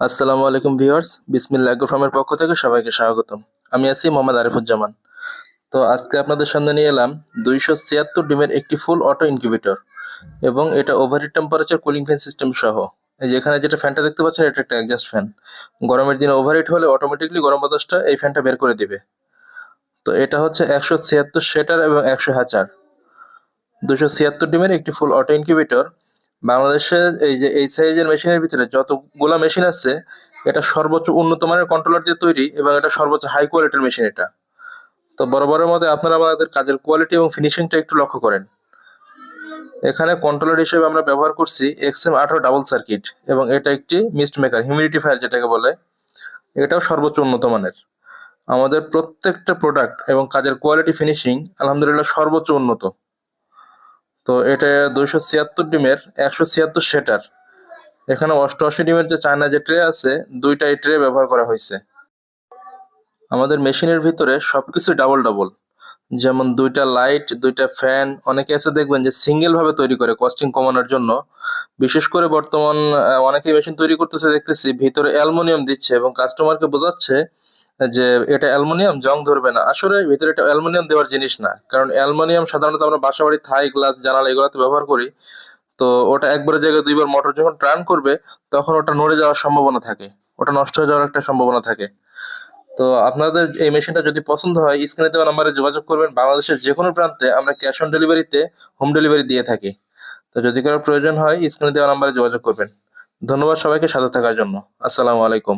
আসসালামু আলাইকুম ভিউয়ার্স, বিসমিল্লাহ ফার্মের পক্ষ থেকে সবাইকে স্বাগতম। আমি আছি মোহাম্মদ আরিফুজ্জামান। তো আজকে আপনাদের সামনে নিয়ে এলাম দুইশো ছিয়াত্তর ডিমের একটি ফুল অটো ইনকিউবেটর এবং এটা overheat temperature cooling fan system সহ। এই যে এখানে যেটা ফ্যানটা দেখতে পাচ্ছেন, এটা একটা অ্যাডজাস্ট ফ্যান গরমের দিনে ওভারহিট হলে অটোমেটিকলি গরম বাতাসটা এই ফ্যানটা বের করে দিবে। তো এটা হচ্ছে একশো ছিয়াত্তর সেটার এবং একশো হাজার। দুশো ছিয়াত্তর ডিমের একটি ফুল অটো ইনকিউবেটর বাংলাদেশে এই যে এই সাইজের মেশিনের ভিতরে যতগুলা মেশিন আছে, এটা সর্বোচ্চ উন্নত মানের কন্ট্রোলার দিয়ে তৈরি এবং এটা সর্বোচ্চ হাই কোয়ালিটির মেশিন এটা। তো বরাবরের মধ্যে আপনারা আমাদের কাজের কোয়ালিটি এবং ফিনিশিংটা একটু লক্ষ্য করেন। এখানে কন্ট্রোলার হিসেবে আমরা ব্যবহার করছি এক্সএম আঠারো ডাবল সার্কিট এবং এটা একটি মিস্ট মেকার হিউমিডিফায়ার যেটাকে বলে। এটাও সর্বোচ্চ উন্নত মানের। আমাদের প্রত্যেকটা প্রোডাক্ট এবং কাজের কোয়ালিটি ফিনিশিং আলহামদুলিল্লাহ সর্বোচ্চ উন্নত। তো এটা দুইশো ছিয়াত্তর ডিমের একশো ছিয়াত্তর সেটার। এখানে অষ্টআশি ডিমের যে চায়না যে ট্রে আছে দুইটাই ট্রে ব্যবহার করা হয়েছে। আমাদের মেশিনের ভিতরে সবকিছু ডাবল ডাবল। যেমন দুইটা লাইট দুইটা ফ্যান অনেকে আছে দেখবেন যে সিঙ্গেল ভাবে তৈরি করে কস্টিং কমানোর জন্য। বিশেষ করে বর্তমান আহ, অনেকেই মেশিন তৈরি করতেছে দেখতেছি ভিতরে অ্যালুমিনিয়াম দিচ্ছে এবং কাস্টমারকে বোঝাচ্ছে যে এটা অ্যালুমিনিয়াম, জং ধরবে না। আসলে ভিতরে এটা অ্যালুমিনিয়াম দেওয়ার জিনিস না। কারণ অ্যালুমিনিয়াম সাধারণত আমরা বাসা বাড়ি থাই, গ্লাস, জানালা এগুলোতে ব্যবহার করি। তো ওটা একবারের জায়গায় দুইবার মোটর যখন টার্ন করবে, তখন ওটা নড়ে যাওয়ার সম্ভাবনা থাকে। ওটা নষ্ট হয়ে যাওয়ার একটা সম্ভাবনা থাকে। তো আপনাদের এই মেশিনটা যদি পছন্দ হয়, স্ক্রিনে দেওয়া নাম্বারে যোগাযোগ করবেন। বাংলাদেশের যে কোনো প্রান্তে আমরা ক্যাশ অন ডেলিভারিতে হোম ডেলিভারি দিয়ে থাকি। তো যদি কারও প্রয়োজন হয়, স্ক্রিনে দেওয়া নাম্বারে যোগাযোগ করবেন। ধন্যবাদ সবাইকে সাথে থাকার জন্য। আসসালামু আলাইকুম।